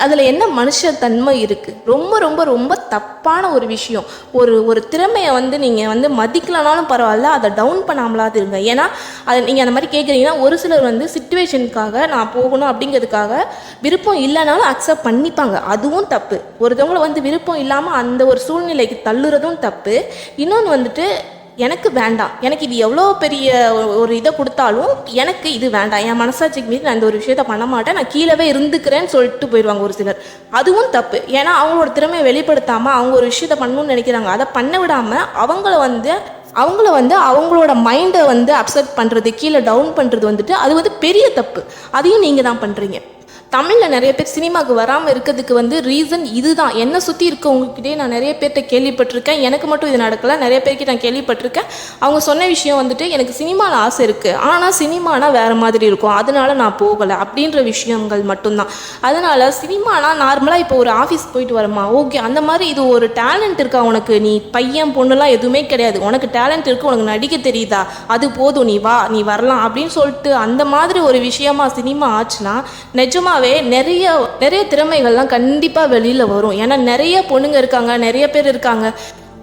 அதில் என்ன மனுஷத்தன்மை இருக்குது ரொம்ப ரொம்ப ரொம்ப தப்பான ஒரு விஷயம். ஒரு ஒரு திறமையை வந்து நீங்கள் வந்து மதிக்கலனாலும் பரவாயில்ல அதை டவுன் பண்ணாமலாது இருங்க. ஏன்னா அதை நீங்கள் அந்த மாதிரி கேட்குறீங்கன்னா ஒரு சிலர் வந்து சுச்சுவேஷனுக்காக நான் போகணும் அப்படிங்கிறதுக்காக விருப்பம் இல்லைனாலும் அக்செப்ட் பண்ணிப்பாங்க. அதுவும் தப்பு. ஒருத்தவங்களை வந்து விருப்பம் இல்லாமல் அந்த ஒரு சூழ்நிலைக்கு தள்ளுறதும் தப்பு. இன்னொன்று வந்துட்டு எனக்கு வேண்டாம். எனக்கு இது எவ்வளோ பெரிய ஒரு- இதை கொடுத்தாலும் எனக்கு இது வேண்டாம். என் மனசாட்சிக்கு மீது நான் இந்த ஒரு விஷயத்த பண்ண மாட்டேன். நான் கீழவே இருந்துக்கிறேன்னு சொல்லிட்டு போயிடுவாங்க ஒரு சிலர். அதுவும் தப்பு. ஏன்னா அவங்களோட திறமையை வெளிப்படுத்தாமல் அவங்க ஒரு விஷயத்த பண்ணணும்னு நினைக்கிறாங்க. அதை பண்ண விடாமல் அவங்கள வந்து அவங்கள வந்து அவங்களோட மைண்டை வந்து அப்செட் பண்ணுறது கீழே டவுன் பண்ணுறது வந்துட்டு அது வந்து பெரிய தப்பு. அதையும் நீங்கள் தான் பண்ணுறீங்க தமிழில் நிறைய பேர் சினிமாவுக்கு வராமல் இருக்கிறதுக்கு வந்து ரீசன் இதுதான். என்னை சுற்றி இருக்கவங்ககிட்டே நான் நிறைய பேர்கிட்ட கேள்விப்பட்டிருக்கேன். எனக்கு மட்டும் இது நடக்கலை. நிறைய பேர்கிட்ட நான் கேள்விப்பட்டிருக்கேன். அவங்க சொன்ன விஷயம் வந்துட்டு எனக்கு சினிமாவில் ஆசை இருக்குது ஆனால் சினிமானா வேறு மாதிரி இருக்கும். அதனால நான் போகலை. அப்படின்ற விஷயங்கள் மட்டும்தான். அதனால் சினிமானா நார்மலாக இப்போ ஒரு ஆஃபீஸ் போயிட்டு வரமா? ஓகே. அந்த மாதிரி இது ஒரு டேலண்ட் இருக்கா உனக்கு? நீ பையன் பொண்ணுலாம் எதுவுமே கிடையாது. உனக்கு டேலண்ட் இருக்குது உனக்கு நடிக்க தெரியுதா? அது போதும். நீ வா. நீ வரலாம். அப்படின்னு சொல்லிட்டு அந்த மாதிரி ஒரு விஷயமா சினிமா ஆச்சுன்னா நிஜமாக நிஜமாவே நிறைய நிறைய திறமைகள்லாம் கண்டிப்பாக வெளியில் வரும். ஏன்னா நிறைய பொண்ணுங்க இருக்காங்க நிறைய பேர் இருக்காங்க.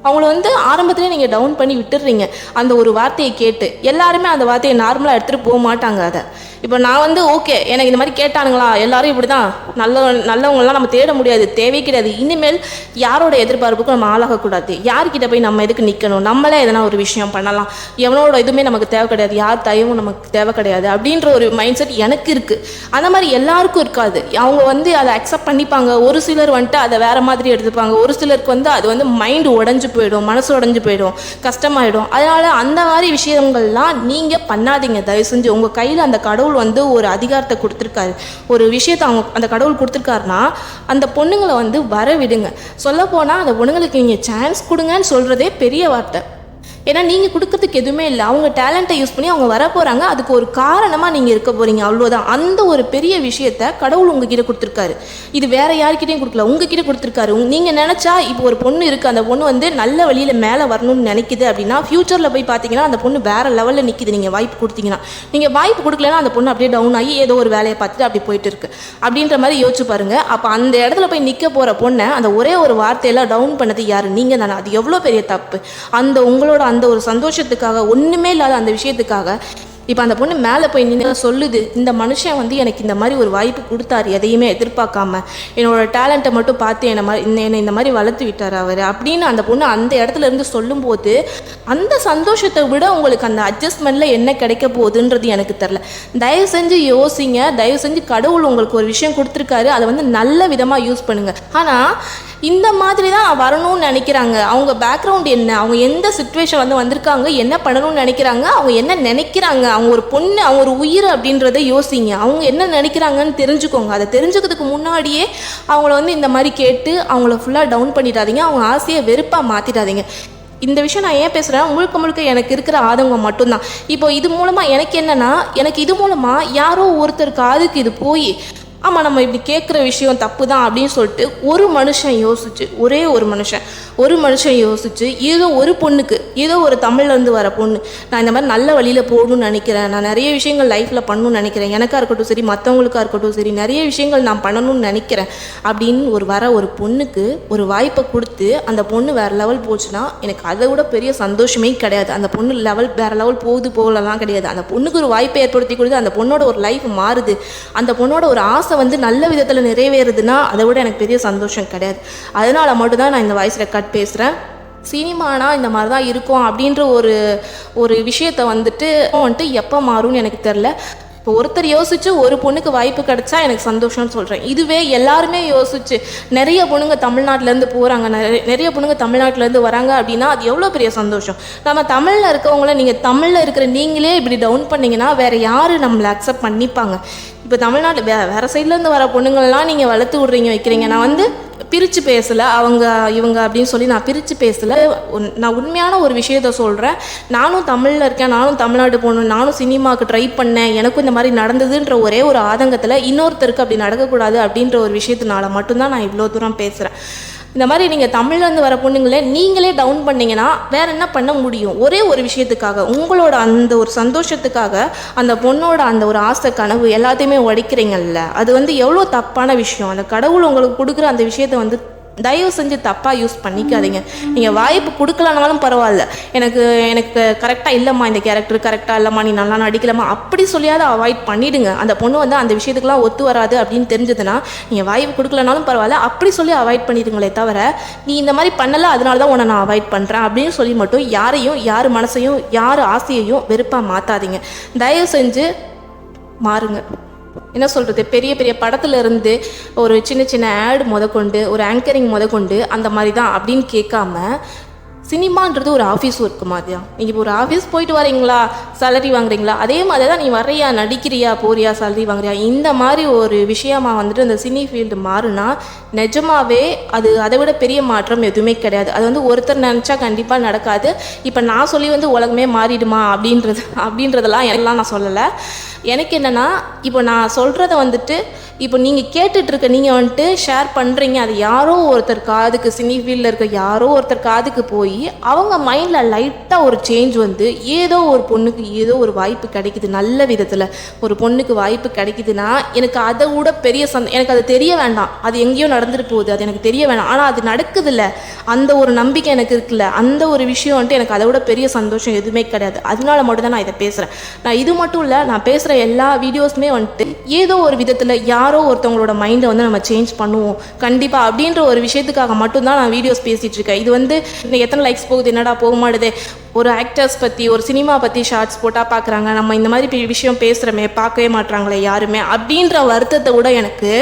அவங்கள வந்து ஆரம்பத்திலே நீங்கள் டவுன் பண்ணி விட்டுடுறீங்க அந்த ஒரு வார்த்தையை கேட்டு எல்லாருமே அந்த வார்த்தையை நார்மலாக எடுத்துகிட்டு போக மாட்டாங்க அதை. இப்போ நான் வந்து ஓகே எனக்கு இந்த மாதிரி கேட்டானுங்களா? எல்லாரும் இப்படி தான் நல்ல நல்லவங்களாம் நம்ம தேட முடியாது தேவையே கிடையாது. இனிமேல் யாரோட எதிர்பார்ப்புக்கும் நம்ம ஆளாகக்கூடாது. யார்கிட்ட போய் நம்ம எதுக்கு நிற்கணும் நம்மளே எதனா ஒரு விஷயம் பண்ணலாம். எவனோட இதுவுமே நமக்கு தேவை கிடையாது. யார் தயவும் நமக்கு தேவை கிடையாது. அப்படின்ற ஒரு மைண்ட் செட் எனக்கு இருக்குது அந்த மாதிரி எல்லாருக்கும் இருக்காது. அவங்க வந்து அதை அக்செப்ட் பண்ணிப்பாங்க. ஒரு சிலர் வந்துட்டு அதை வேற மாதிரி எடுத்துப்பாங்க. ஒரு சிலருக்கு வந்து அது வந்து மைண்டு உடஞ்சு போயிடும் மனசு உடஞ்சு போயிடும் கஷ்டமாயிடும். அதனால அந்த மாதிரி விஷயங்கள்லாம் நீங்கள் பண்ணாதீங்க. தயவு செஞ்சு உங்கள் கையில் அந்த கடவுள் வந்து ஒரு அதிகாரத்தை கொடுத்துருக்காரு. ஒரு விஷயத்தை அவங்க அந்த கடவுள் கொடுத்துருக்காருன்னா அந்த பொண்ணுங்களை வந்து வர விடுங்க சொல்லப்போனால் அந்த பொண்ணுங்களுக்கு நீங்கள் சான்ஸ் கொடுங்கன்னு சொல்கிறதே பெரிய வார்த்தை. ஏன்னா நீங்கள் கொடுக்கறதுக்கு எதுவுமே இல்லை. அவங்க டேலண்ட்டை யூஸ் பண்ணி அவங்க வர போகிறாங்க அதுக்கு ஒரு காரணமாக நீங்கள் இருக்க போகிறீங்க அவ்வளோதான் அந்த ஒரு பெரிய விஷயத்த கடவுள் உங்ககிட்ட கொடுத்துருக்காரு. இது வேற யார்கிட்டயும் கொடுக்கல. உங்ககிட்ட கொடுத்துருக்காரு. நீங்கள் நினச்சா இப்போ ஒரு பொண்ணு இருக்குது அந்த பொண்ணு வந்து நல்ல வழியில் மேலே வரணும்னு நினைக்குது அப்படின்னா ஃப்யூச்சரில் போய் பார்த்தீங்கன்னா அந்த பொண்ணு வேற லெவலில் நிற்கிது நீங்கள் வாய்ப்பு கொடுத்தீங்கன்னா. நீங்கள் வாய்ப்பு கொடுக்கலன்னா அந்த பொண்ணு அப்படியே டவுன் ஆகி ஏதோ ஒரு வேலையை பார்த்துட்டு அப்படி போயிட்டு இருக்கு. அப்படின்ற மாதிரி யோசிச்சு பாருங்க. அப்போ அந்த இடத்துல போய் நிற்க போகிற பொண்ணை அந்த ஒரே ஒரு வார்த்தையெல்லாம் டவுன் பண்ணது யார்? நீங்கள் தானே அது எவ்வளோ பெரிய தப்பு. அந்த உங்களோட அந்த ஒரு சந்தோஷத்துக்காக ஒன்றுமே இல்லாத அந்த விஷயத்துக்காக இப்போ அந்த பொண்ணு மேலே போய் நின்று சொல்லுது இந்த மனுஷன் வந்து எனக்கு இந்த மாதிரி ஒரு வாய்ப்பு கொடுத்தாரு எதையுமே எதிர்பார்க்காம. என்னோட டேலண்ட்டை மட்டும் பார்த்து என்னை மாதிரி என்னை இந்த மாதிரி வளர்த்து விட்டார் அவர் அப்படின்னு அந்த பொண்ணு அந்த இடத்துல இருந்து சொல்லும்போது அந்த சந்தோஷத்தை விட உங்களுக்கு அந்த அட்ஜஸ்ட்மெண்ட்டில் என்ன கிடைக்க போகுதுன்றது எனக்கு தெரில தயவு செஞ்சு யோசிங்க தயவு செஞ்சு கடவுள் உங்களுக்கு ஒரு விஷயம் கொடுத்துருக்காரு அதை வந்து நல்ல விதமாக யூஸ் பண்ணுங்க. ஆனால் இந்த மாதிரி தான் வரணும்னு நினைக்கிறாங்க. அவங்க பேக்ரவுண்ட் என்ன? அவங்க எந்த சுச்சுவேஷன் வந்து வந்திருக்காங்க? என்ன பண்ணணும்னு நினைக்கிறாங்க? அவங்க என்ன நினைக்கிறாங்க? அவங்க ஒரு பொண்ணு அவங்க ஒரு உயிர் அப்படின்றத யோசிங்க. அவங்க என்ன நினைக்கிறாங்கன்னு தெரிஞ்சுக்கோங்க. அதை தெரிஞ்சுக்கிறதுக்கு முன்னாடியே அவங்கள வந்து இந்த மாதிரி கேட்டு அவங்கள ஃபுல்லாக டவுன் பண்ணிடாதீங்க. அவங்க ஆசையை வெறுப்பாக மாற்றிடாதீங்க இந்த விஷயம் நான் ஏன் பேசுகிறேன் முழுக்க முழுக்க எனக்கு இருக்கிற ஆதங்கம் மட்டும்தான். இப்போ இது மூலமாக எனக்கு என்னென்னா எனக்கு இது மூலமாக யாரோ ஒருத்தர் காதுக்கு இது போய் ஆமாம் நம்ம இப்படி கேட்குற விஷயம் தப்பு தான் அப்படின்னு சொல்லிட்டு ஒரு மனுஷன் யோசிச்சு ஒரே ஒரு மனுஷன் ஒரு மனுஷன் யோசிச்சு ஏதோ ஒரு பொண்ணுக்கு ஏதோ ஒரு தமிழ்லேருந்து வர பொண்ணு நான் இந்த மாதிரி நல்ல வழியில் போகணும்னு நினைக்கிறேன் நான் நிறைய விஷயங்கள் லைஃப்பில் பண்ணணும்னு நினைக்கிறேன் எனக்காக இருக்கட்டும் சரி மற்றவங்களுக்காக இருக்கட்டும் சரி நிறைய விஷயங்கள் நான் பண்ணணும்னு நினைக்கிறேன் அப்படின்னு ஒரு வர ஒரு பொண்ணுக்கு ஒரு வாய்ப்பை கொடுத்து அந்த பொண்ணு வேறு லெவல் போச்சுன்னா எனக்கு அதை விட பெரிய சந்தோஷமே கிடையாது. அந்த பொண்ணு லெவல் வேறு லெவல் போகுது போகலாம் கிடையாது. அந்த பொண்ணுக்கு ஒரு வாய்ப்பை ஏற்படுத்தி கொடுத்து அந்த பொண்ணோட ஒரு லைஃப் மாறுது. அந்த பொண்ணோட ஒரு ஆசை வந்து நல்ல விதத்தில் நிறைவேறுதுன்னா அதை விட எனக்கு பெரிய சந்தோஷம் கிடையாது. அதனால மட்டும்தான் நான் இந்த வாய்ஸ் ரெக்கார்ட் பேசுகிறேன் சினிமானா இந்த மாதிரி தான் இருக்கும் அப்படின்ற ஒரு ஒரு விஷயத்தை வந்துட்டு வந்துட்டு எப்போ மாறும்னு எனக்கு தெரில இப்போ ஒருத்தர் யோசிச்சு ஒரு பொண்ணுக்கு வாய்ப்பு கிடைச்சா எனக்கு சந்தோஷம்னு சொல்கிறேன் இதுவே எல்லாருமே யோசிச்சு நிறைய பொண்ணுங்க தமிழ்நாட்டிலேருந்து போகிறாங்க நிறைய நிறைய பொண்ணுங்க தமிழ்நாட்டிலேருந்து வராங்க அப்படின்னா அது எவ்வளோ பெரிய சந்தோஷம்? நம்ம தமிழில் இருக்கவங்கள நீங்கள் தமிழில் இருக்கிற நீங்களே இப்படி டவுன் பண்ணீங்கன்னா வேறு யார் நம்மளை அக்செப்ட் பண்ணிப்பாங்க? இப்போ தமிழ்நாட்டில் வே வேறு சைட்லேருந்து வர பொண்ணுங்கள்லாம் நீங்கள் வளர்த்து விட்றீங்க வைக்கிறீங்க. நான் வந்து பிரித்து பேசலை. அவங்க இவங்க அப்படின்னு சொல்லி நான் பிரித்து பேசலை. நான் உண்மையான ஒரு விஷயத்த சொல்கிறேன் நானும் தமிழில் இருக்கேன். நானும் தமிழ்நாடு போகணும். நானும் சினிமாவுக்கு ட்ரை பண்ணேன். எனக்கும் இந்த மாதிரி நடந்ததுன்ற ஒரே ஒரு ஆதங்கத்தில் இன்னொருத்தருக்கு அப்படி நடக்கக்கூடாது அப்படின்ற ஒரு விஷயத்தினால மட்டும்தான் நான் இவ்வளோ தூரம் பேசுகிறேன் இந்த மாதிரி நீங்கள் தமிழ்லேருந்து வர பொண்ணுங்களே நீங்களே டவுன் பண்ணீங்கன்னா வேற என்ன பண்ண முடியும்? ஒரே ஒரு விஷயத்துக்காக உங்களோட அந்த ஒரு சந்தோஷத்துக்காக அந்த பொண்ணோட அந்த ஒரு ஆசை கனவு எல்லாத்தையுமே உடைக்கிறீங்கல்ல. அது வந்து எவ்வளோ தப்பான விஷயம். அந்த கடவுள் உங்களுக்கு கொடுக்குற அந்த விஷயத்தை வந்து தயவு செஞ்சு தப்பாக யூஸ் பண்ணிக்காதீங்க. நீங்கள் வாய்ப்பு கொடுக்கலனாலும் பரவாயில்ல. எனக்கு எனக்கு கரெக்டாக இல்லைம்மா இந்த கேரக்டர் கரெக்டாக இல்லைம்மா நீ நல்லா நடிக்கலம்மா அப்படி சொல்லியாவது அவாய்ட் பண்ணிடுங்க. அந்த பொண்ணு வந்து அந்த விஷயத்துக்குலாம் ஒத்து வராது அப்படின்னு தெரிஞ்சதுன்னா நீங்கள் வாய்ப்பு கொடுக்கலனாலும் பரவாயில்ல அப்படி சொல்லி அவாய்ட் பண்ணிடுங்களே தவிர நீ இந்த மாதிரி பண்ணலை அதனால தான் உன்னை நான் அவாய்ட் பண்ணுறேன் அப்படின்னு சொல்லி மட்டும் யாரையும் யார் மனசையும் யார் ஆசையையும் வெறுப்பாக மாற்றாதீங்க தயவு செஞ்சு மாறுங்க. என்ன சொல்கிறது பெரிய பெரிய படத்துலேருந்து ஒரு சின்ன சின்ன ஆட் முதற்கொண்டு ஒரு ஆங்கரிங் முதற்கொண்டு அந்த மாதிரி தான் அப்படின்னு கேட்காம சினிமான்றது ஒரு ஆஃபீஸ் ஒர்க்கு மாதிரியா? நீங்கள் இப்போ ஒரு ஆஃபீஸ் போயிட்டு வரீங்களா சேலரி வாங்குறீங்களா? அதே மாதிரி தான் நீ வரையா நடிக்கிறியா? போறியா? சேலரி வாங்குறியா? இந்த மாதிரி ஒரு விஷயமா வந்துட்டு அந்த சினி ஃபீல்டு மாறுனா நிஜமாவே அது அதை விட பெரிய மாற்றம் எதுவுமே கிடையாது. அது வந்து ஒருத்தர் நினச்சா கண்டிப்பாக நடக்காது. இப்போ நான் சொல்லி வந்து உலகமே மாறிடுமா அப்படின்றது அப்படின்றதெல்லாம் எல்லாம் நான் சொல்லலை. எனக்கு என்னென்னா இப்போ நான் சொல்கிறத வந்துட்டு இப்போ நீங்கள் கேட்டுட்ருக்க நீங்கள் வந்துட்டு ஷேர் பண்ணுறீங்க அது யாரோ ஒருத்தர் காதுக்கு சினி ஃபீல்டில் இருக்க யாரோ ஒருத்தர் காதுக்கு போய் அவங்க மைண்டில் லைட்டாக ஒரு சேஞ்ச் வந்து ஏதோ ஒரு பொண்ணுக்கு ஏதோ ஒரு வாய்ப்பு கிடைக்குது. நல்ல விதத்தில் ஒரு பொண்ணுக்கு வாய்ப்பு கிடைக்குதுன்னா எனக்கு அதை விட பெரிய சந்த எனக்கு அது தெரிய வேண்டாம். அது எங்கேயோ நடந்துட்டு போகுது. அது எனக்கு தெரிய வேண்டாம் ஆனால் அது நடக்குதுல்ல. அந்த ஒரு நம்பிக்கை எனக்கு இருக்குல்ல. அந்த ஒரு விஷயம் வந்துட்டு எனக்கு அதை விட பெரிய சந்தோஷம் எதுவுமே கிடையாது. அதனால மட்டும் தான் நான் இதை பேசுகிறேன் நான் இது மட்டும் இல்லை நான் பேசுகிற எல்லா வீடியோஸுமே வந்துட்டு ஏதோ ஒரு விதத்தில் யாரோ ஒருத்தவங்களோட மைண்டை வந்து நம்ம சேஞ்ச் பண்ணுவோம். கண்டிப்பாக அப்படின்ற ஒரு விஷயத்துக்காக மட்டும்தான் நான் வீடியோஸ் பேசிகிட்டு இருக்கேன். இது வந்து எத்தனை லைக்ஸ் போகுது என்னடா போக மாட்டேது ஒரு ஆக்டர்ஸ் பற்றி ஒரு சினிமா பற்றி ஷார்ட்ஸ் போட்டால் பார்க்குறாங்க நம்ம இந்த மாதிரி விஷயம் பேசுகிறோமே பார்க்கவே மாட்றாங்களே யாருமே. அப்படின்ற வருத்தத்தை விட எனக்கு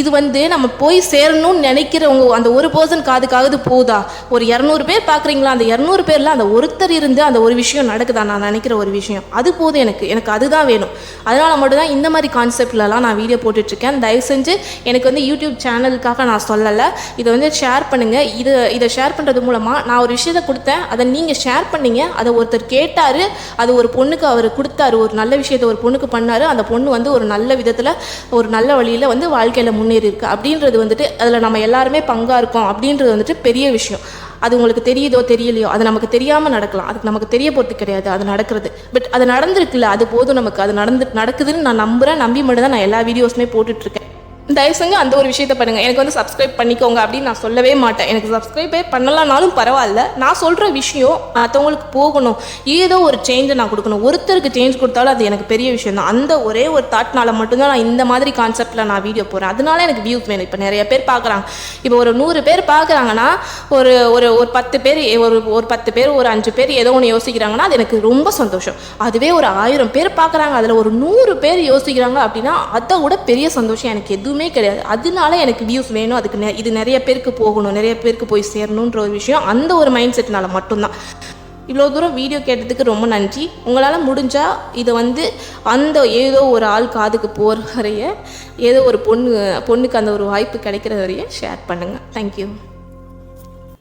இது வந்து நம்ம போய் சேரணும்னு நினைக்கிறவங்க அந்த ஒரு பர்சன் காதுக்காவது போகுதா ஒரு இரநூறு பேர் பார்க்குறீங்களா அந்த இரநூறு பேரில் அந்த ஒருத்தர் இருந்து அந்த ஒரு விஷயம் நடக்குதா? நான் நினைக்கிற ஒரு விஷயம். அது போதும் எனக்கு. எனக்கு அதுதான் வேணும். அதனால் மட்டும்தான் இந்த மாதிரி கான்செப்ட்லலாம் நான் வீடியோ போட்டுட்ருக்கேன். தயவு செஞ்சு எனக்கு வந்து யூடியூப் சேனலுக்காக நான் சொல்லலை. இதை வந்து ஷேர் பண்ணுங்கள் இது இதை ஷேர் பண்ணுறது மூலமாக நான் ஒரு விஷயத்தை கொடுத்தேன். அதை நீங்கள் ஷேர் பண்ணீங்க. அதை ஒருத்தர் கேட்டார். அது ஒரு பொண்ணுக்கு அவர் கொடுத்தாரு. ஒரு நல்ல விஷயத்தை ஒரு பொண்ணுக்கு பண்ணார். அந்த பொண்ணு வந்து ஒரு நல்ல விதத்தில் ஒரு நல்ல வழியில் வந்து வாழ்க்கையில் முன்னேறிருக்கு அப்படின்றது வந்துட்டு அதில் நம்ம எல்லாருமே பங்காக இருக்கோம். அப்படின்றது வந்துட்டு பெரிய விஷயம். அது உங்களுக்கு தெரியுதோ தெரியலையோ அது நமக்கு தெரியாமல் நடக்கலாம். அதுக்கு நமக்கு தெரிய போகிறது கிடையாது. அது நடக்கிறது. பட் அது நடந்திருக்குல்ல அது போதும் நமக்கு. அது நடந்து நடக்குதுன்னு நான் நம்புகிறேன் நம்பி மட்டும் தான் நான் எல்லா வீடியோஸுமே போட்டுட்ருக்கேன் தயவு செஞ்சு அந்த ஒரு விஷயத்த பண்ணுங்க. எனக்கு வந்து சப்ஸ்கிரைப் பண்ணிக்கோங்க அப்படின்னு நான் சொல்லவே மாட்டேன். எனக்கு சப்ஸ்கிரைபே பண்ணலனாலும் பரவாயில்ல. நான் சொல்கிற விஷயம் மற்றவங்களுக்கு போகணும். ஏதோ ஒரு சேஞ்சை நான் கொடுக்கணும். ஒருத்தருக்கு சேஞ்ச் கொடுத்தாலும் அது எனக்கு பெரிய விஷயம் தான் அந்த ஒரே ஒரு தாட்னால மட்டும்தான் நான் இந்த மாதிரி கான்செப்டில் நான் வீடியோ போகிறேன் அதனால எனக்கு வியூஸ் வேணும். இப்போ நிறைய பேர் பார்க்குறாங்க இப்போ ஒரு நூறு பேர் பார்க்குறாங்கன்னா ஒரு ஒரு ஒரு பத்து பேர் ஒரு ஒரு பத்து பேர் ஒரு அஞ்சு பேர் ஏதோ ஒன்று யோசிக்கிறாங்கன்னா அது எனக்கு ரொம்ப சந்தோஷம். அதுவே ஒரு ஆயிரம் பேர் பார்க்குறாங்க அதில் ஒரு நூறு பேர் யோசிக்கிறாங்க அப்படின்னா அதை விட பெரிய சந்தோஷம் எனக்கு எதுவும் எதுவுமே கிடையாது. அதனால எனக்கு வியூஸ் வேணும். அதுக்கு நெ- இது நிறைய பேருக்கு போகணும். நிறைய பேருக்கு போய் சேரணுன்ற ஒரு விஷயம் அந்த ஒரு மைண்ட் செட்னால மட்டும்தான். இவ்வளோ தூரம் வீடியோ கேட்டதுக்கு ரொம்ப நன்றி. உங்களால் முடிஞ்சால் இதை வந்து அந்த ஏதோ ஒரு ஆள் காதுக்கு போகிற வரைய ஏதோ ஒரு பொண்ணு பொண்ணுக்கு அந்த ஒரு வாய்ப்பு கிடைக்கிற வரைய ஷேர் பண்ணுங்கள் தேங்க்யூ